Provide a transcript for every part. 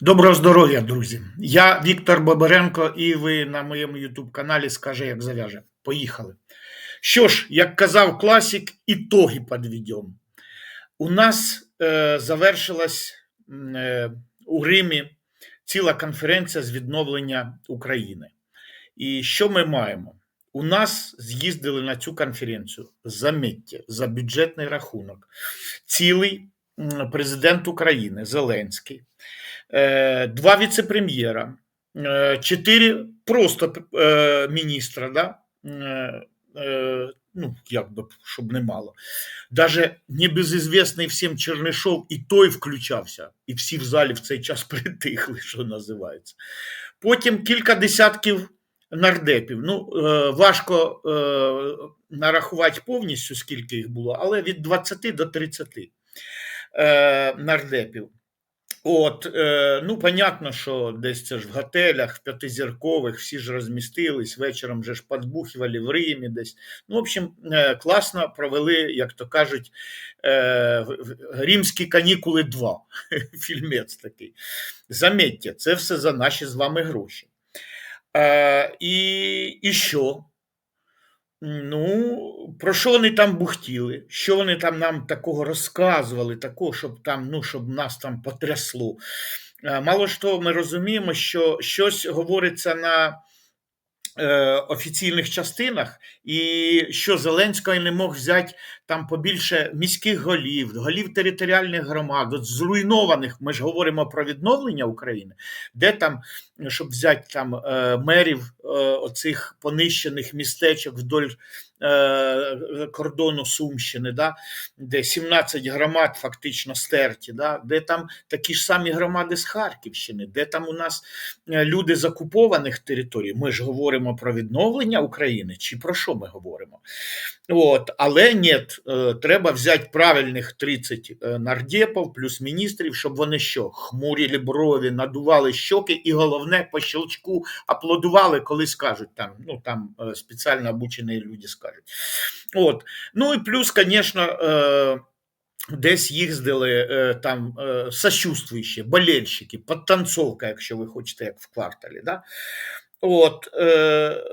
Доброго здоров'я, друзі! Я Віктор Бобаренко, і ви на моєму YouTube каналі Скаже, як зав'яже. Поїхали. Що ж, як казав класик, ітоги підведемо. У нас е, завершилась е, у Римі ціла конференція з відновлення України. І що ми маємо? У нас з'їздили на цю конференцію заміття за бюджетний рахунок. Цілий президент України Зеленський. Е, два віце-прем'єра, е, чотири просто е, міністра, да? ну, як би, щоб не мало. Даже небезізвісний всім Чернишов і той включався, і всі в залі в цей час притихли, що називається. Потім кілька десятків нардепів. Ну, важко нарахувати повністю, скільки їх було, але від 20 до 30 нардепів. От, е, ну, понятно, що десь це ж в готелях, в п'ятизіркових, всі ж розмістились, вечором вже ж подбухували в Римі десь. Ну, в общем, е, класно провели, як то кажуть, е, римські канікули 2. Фільмець такий. Замітьте, це все за наші з вами гроші. Е, і, І що? Ну, про що вони там бухтіли? Що вони там нам такого розказували, такого, щоб там, ну, щоб нас там потрясло. Е, мало ж того, ми розуміємо, що щось говориться на офіційних частинах, і що Зеленський не мог взяти там побільше міських голів, голів територіальних громад, от зруйнованих. Ми ж говоримо про відновлення України, де там, щоб взяти там е, мерів е, оцих понищених містечок вдоль кордону Сумщини, да, де 17 громад фактично стерті, да, де там такі ж самі громади з Харківщини, де там у нас люди з окупованих територій. Ми ж говоримо про відновлення України, чи про що ми говоримо? От, Але ні, е, треба взяти правильних 30 е, нардепів плюс міністрів, щоб вони що, хмурили брові, надували щоки, і головне, по щелчку аплодували, коли скажуть там, ну там е, спеціально обучені люди скажуть. От. Ну і плюс, звісно, Десь їздили там сочувствуючі, болельщики, подтанцовка, якщо ви хочете, як в кварталі. Да? От, е,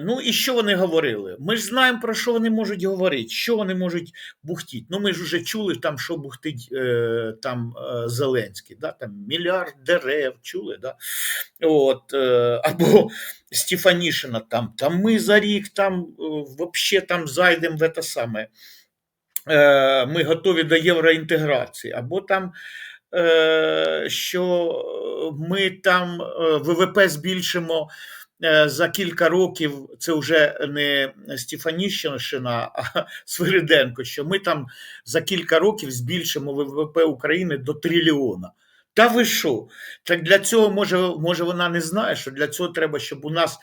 Ну і що вони говорили? Ми ж знаємо, про що вони можуть говорити, що вони можуть бухтіти. Ну, ми ж вже чули, там, що бухтить е, там е, Зеленський, да? там мільярд дерев, чули, да? От, е, або Стефанішина, там, там ми за рік там е, вообще там зайдемо в це саме. Е, Ми готові до євроінтеграції, або там. Е, що ми там е, ВВП збільшимо е, за кілька років. Це вже не Стефаніщина, а Свириденко. Що ми там за кілька років збільшимо ВВП України до трильйона. Та ви що? Так для цього може може вона не знає, що для цього треба, щоб у нас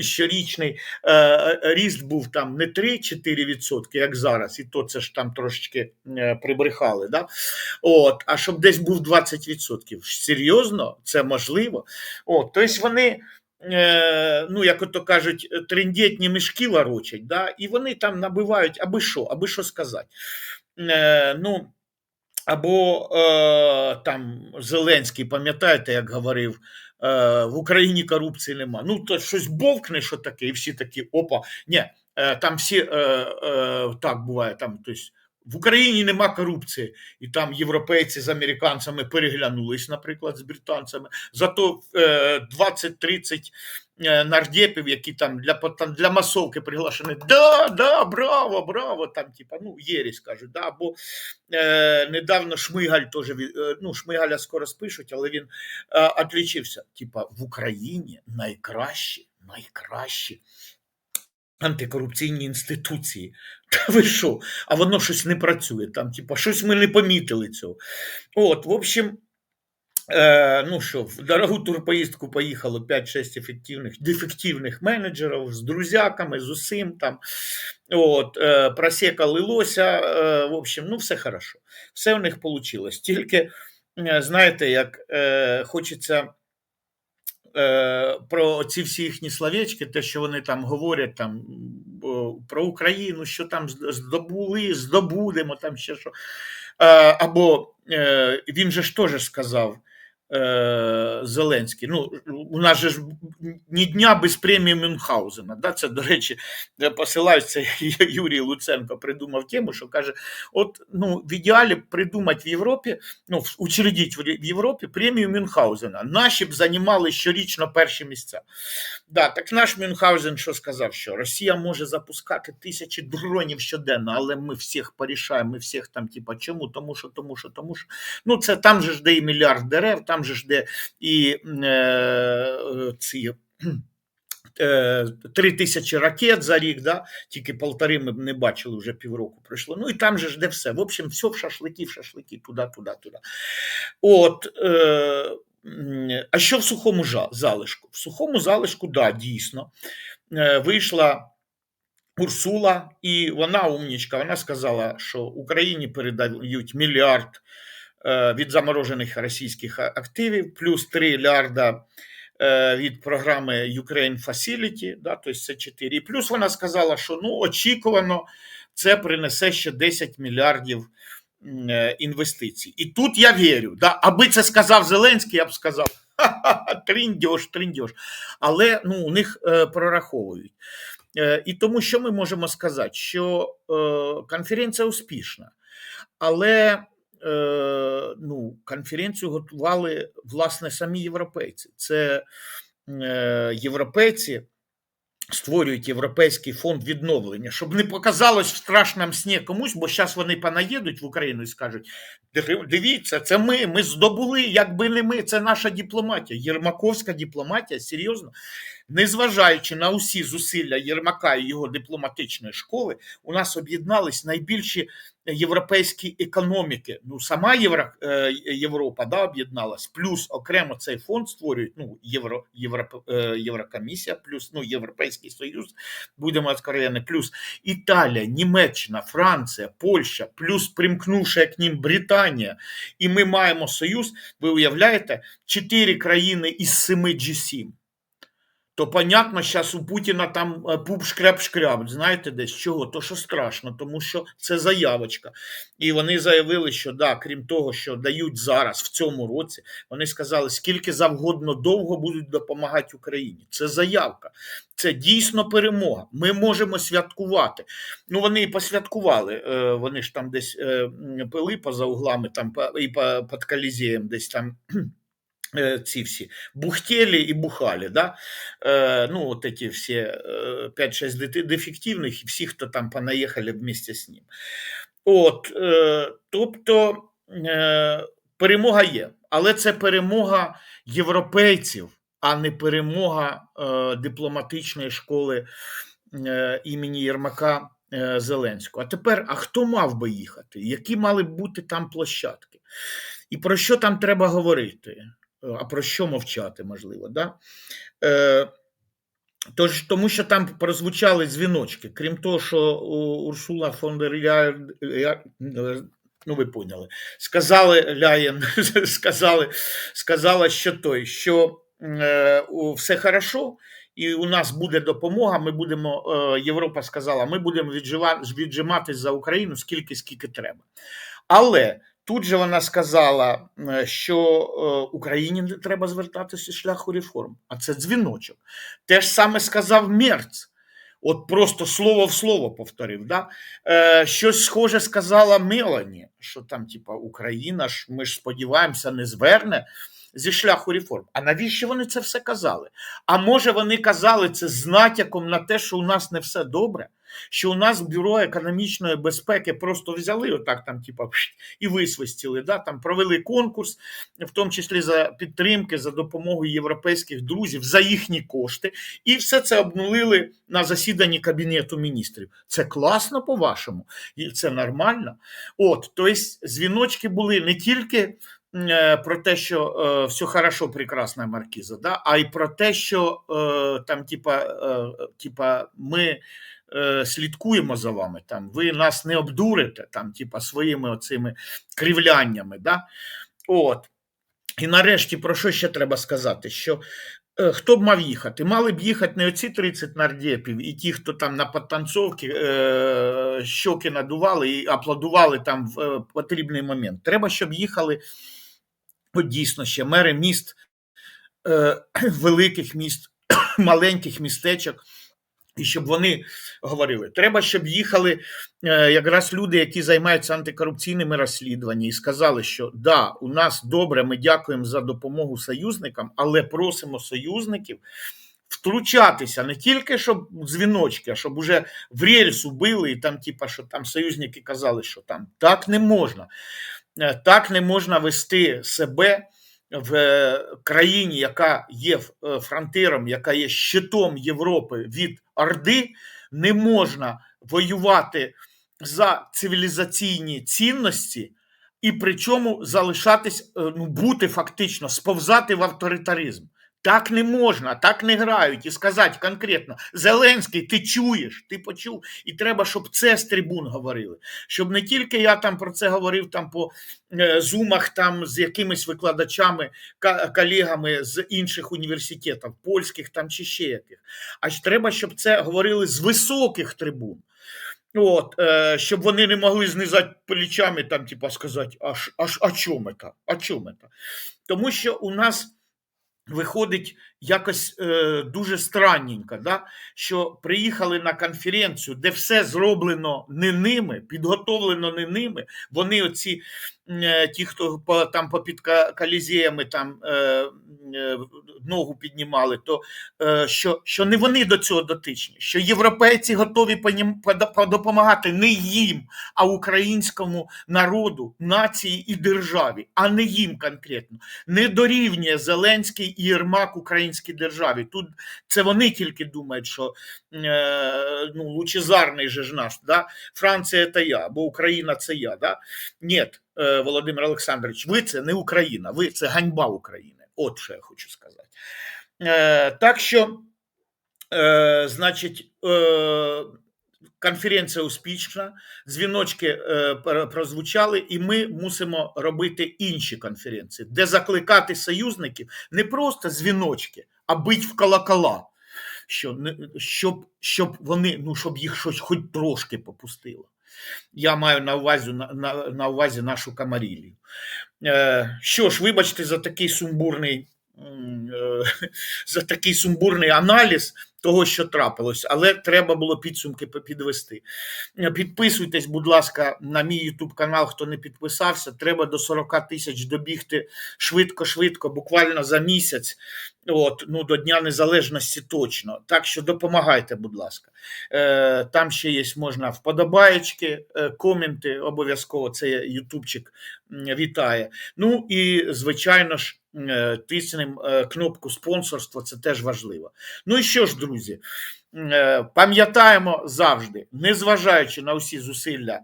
щорічний е, е, ріст був там не 3-4%, як зараз, і то це ж там трошечки е, прибрехали. да? От, А щоб десь був 20%. Серйозно, це можливо. От, Тобто вони. Е, ну, як ото кажуть, трендєтні мішки ворочать, да? і вони там набивають, аби що, аби що сказати. Ну, або е, там Зеленський, пам'ятаєте, як говорив, е, в Україні корупції нема. Ну, то щось бовкне, що таке, і всі такі опа. Ні, е, там всі е, е, так буває. там, тобто, в Україні нема корупції, і там європейці з американцями переглянулись, наприклад, з британцями. Зато 20-30 е, е, нардепів, які там для для масовки приглашені, да, да, браво, браво, там, типа, ну, єрість кажуть, да, або е, недавно Шмигаль теж, е, ну, Шмигаля скоро спишуть, але він е, отлічився. Типа, в Україні найкращі, найкращі антикорупційні інституції. Та ви що? А воно щось не працює. Там, типа, щось ми не помітили цього. От, в общем. Е, ну що, в дорогу турпоїздку поїхало 5-6 ефективних дефективних менеджерів з друзяками, з усім там. От, е, Просека лилося. Е, в общем, ну все хорошо. Все у них вийшло. Тільки, е, знаєте, як е, хочеться Е, про ці всі їхні словечки, те, що вони там говорять там про Україну, що там здобули, здобудемо там ще що. Е, або е, він же ж теж сказав. Зеленський. Ну, у нас же ж ні дня без премії Мюнхгаузена. Да? Це, до речі, де посилаються Юрій Луценко придумав тему, що каже: от ну, в ідеалі придумати в Європі, ну, учредіть в в Європі премію Мюнхгаузена. Наші б займали щорічно перші місця. Да, так наш Мюнхгаузен що сказав, що Росія може запускати тисячі дронів щоденно, але ми всіх порішаємо, ми всіх там, типа, чому? Тому що, тому що, тому що. Ну, це там же ж де і мільярд дерев, там же ж де і е, е, ці. Е, Три тисячі ракет за рік, да? тільки полтори ми б не бачили, вже півроку пройшло. Ну і там же ж де все. В общем, все в шашлики, в шашлики, туди, туди, туди. От, е, а що в сухому залишку? В сухому залишку, да, дійсно, е, вийшла Урсула, і вона умнічка. Вона сказала, що Україні передають мільярд е, від заморожених російських активів, плюс 3 мільярда від програми Ukraine Facility, да, тобто це 4. І плюс вона сказала, що ну, очікувано це принесе ще 10 мільярдів е, інвестицій. І тут я вірю. Да, аби це сказав Зеленський, я б сказав. «Ха-ха-ха, Триндьош, триндьош. Але ну, у них е, прораховують. Е, І тому що ми можемо сказати, що е, конференція успішна, але е, ну, конференцію готували власне самі європейці. Це е, європейці створюють Європейський фонд відновлення, щоб не показалось в страшному сні комусь, бо зараз вони понаїдуть в Україну і скажуть: дивіться, це ми, ми здобули, якби не ми, це наша дипломатія. Єрмаковська дипломатія, серйозно. Незважаючи на усі зусилля Єрмака і його дипломатичної школи, у нас об'єднались найбільші європейські економіки. Ну, сама Євро, е, Європа да, об'єдналась, плюс окремо цей фонд створюють ну, Євро, Євро, е, Єврокомісія, плюс ну, Європейський Союз, будемо откровенні, плюс Італія, Німеччина, Франція, Польща, плюс примкнувшая к ним Британія. І ми маємо союз, ви уявляєте, чотири країни із семи G7 то понятно, зараз у Путіна там е, пуп шкряб-шкряб, знаєте десь чого? То що страшно, тому що це заявочка. І вони заявили, що да, крім того, що дають зараз в цьому році, вони сказали, скільки завгодно довго будуть допомагати Україні. Це заявка, це дійсно перемога. Ми можемо святкувати. Ну вони і посвяткували. е, Вони ж там десь е, пили поза углами, там і по- під колізієм, десь там. е, Ці всі бухтели і бухали, да? э, ну, вот эти все э, 5-6 деф- дефективних і всі, хто там понаїхали вместе з ним. От, е, тобто е, перемога є, але це перемога європейців, а не перемога е, дипломатичної школи е, імені Єрмака е, Зеленського. А тепер, а хто мав би їхати? Які мали б бути там площадки? І про що там треба говорити? Е, А про що мовчати, можливо? Да? Е, Тож, тому що там прозвучали дзвіночки. Крім того, що у- Урсула фон дер ну ви поняли, сказали Ляєн, сказали, сказала, що той, що е, все хорошо, і у нас буде допомога. Ми будемо, е, Європа сказала, ми будемо віджиматись за Україну скільки, скільки треба. Але тут же вона сказала, е, що е, Україні не треба звертатися шляху реформ, а це дзвіночок. Те ж саме сказав Мерц. От просто слово в слово повторив. Да? Е, щось схоже сказала Мелані, що там, типа, Україна ж, ми ж сподіваємося, не зверне зі шляху реформ. А навіщо вони це все казали? А може вони казали це з натяком на те, що у нас не все добре, що у нас бюро економічної безпеки просто взяли отак там, типа, і висвистіли, да? там провели конкурс, в тому числі за підтримки, за допомогою європейських друзів, за їхні кошти, і все це обнулили на засіданні Кабінету міністрів. Це класно, по-вашому, і це нормально. От, тобто, дзвіночки були не тільки е, про те, що е, все хорошо, прекрасна маркіза, да? а й про те, що е, там, типа, е, типа, ми е, слідкуємо за вами, там, ви нас не обдурите там, типа, своїми оцими кривляннями. Да? От. І нарешті про що ще треба сказати? Що е, хто б мав їхати? Мали б їхати не оці 30 нардепів і ті, хто там на підтанцовці е, щоки надували і аплодували там в е, потрібний момент. Треба, щоб їхали от дійсно ще мери міст, е, великих міст, маленьких містечок. І щоб вони говорили, треба, щоб їхали е, якраз люди, які займаються антикорупційними розслідуваннями, і сказали, що да, у нас добре, ми дякуємо за допомогу союзникам, але просимо союзників втручатися не тільки щоб дзвіночки, а щоб уже в рельсу били, і там, типа, що там союзники казали, що там так не можна. Е, Так не можна вести себе в е, країні, яка є е, фронтиром, яка є щитом Європи від Орди, не можна воювати за цивілізаційні цінності і при чому залишатись, е, ну, бути фактично, сповзати в авторитаризм. Так не можна, так не грають і сказати конкретно: Зеленський, ти чуєш, ти почув, і треба, щоб це з трибун говорили. Щоб не тільки я там про це говорив там по е, зумах там з якимись викладачами, колегами з інших університетів, польських там чи ще яких. А треба, щоб це говорили з високих трибун. От, е, щоб вони не могли знизати плечами, там, типа, сказати, а, ш- а, чому? А чому це? Тому що у нас виходить якось е, дуже странненько, да? що приїхали на конференцію, де все зроблено не ними, підготовлено не ними. Вони оці е, ті, хто по, там попід колізеями там е, е, ногу піднімали, то е, що, що не вони до цього дотичні, що європейці готові пода- не їм, а українському народу, нації і державі, а не їм конкретно. Не дорівнює Зеленський і Єрмак українській державі. Тут це вони тільки думають, що е, ну, лучезарний же ж наш, да? Франція це я, бо Україна це я. Да? Ні, е, Володимир Олександрович, ви це не Україна, ви це ганьба України. От що я хочу сказати. Е, так що, е, значить, е, конференція успішна, дзвіночки е, прозвучали, і ми мусимо робити інші конференції, де закликати союзників не просто дзвіночки, а бить в колокола. Що, щоб, щоб вони, ну, щоб їх щось хоч трошки попустило. Я маю на увазі, на, на, на увазі нашу камарілію. Е, що ж, вибачте за такий сумбурний, за такий сумбурний аналіз того, що трапилось, але треба було підсумки підвести. Е, Підписуйтесь, будь ласка, на мій YouTube канал, хто не підписався. Треба до 40 тисяч добігти швидко-швидко, буквально за місяць. От, ну, до Дня Незалежності точно. Так що допомагайте, будь ласка. Е, там ще є можна вподобаєчки, е, коменти обов'язково. Це Ютубчик вітає. Ну і звичайно ж, е, тиснемо е, кнопку спонсорства, це теж важливо. Ну і що ж, друзі, е, пам'ятаємо завжди, незважаючи на усі зусилля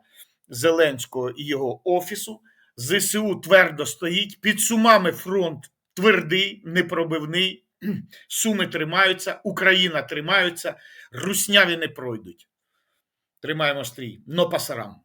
Зеленського і його офісу, ЗСУ твердо стоїть, під сумами фронт твердий, непробивний. Суми тримаються, Україна тримається, русняві не пройдуть. Тримаємо стрій, но пасарам.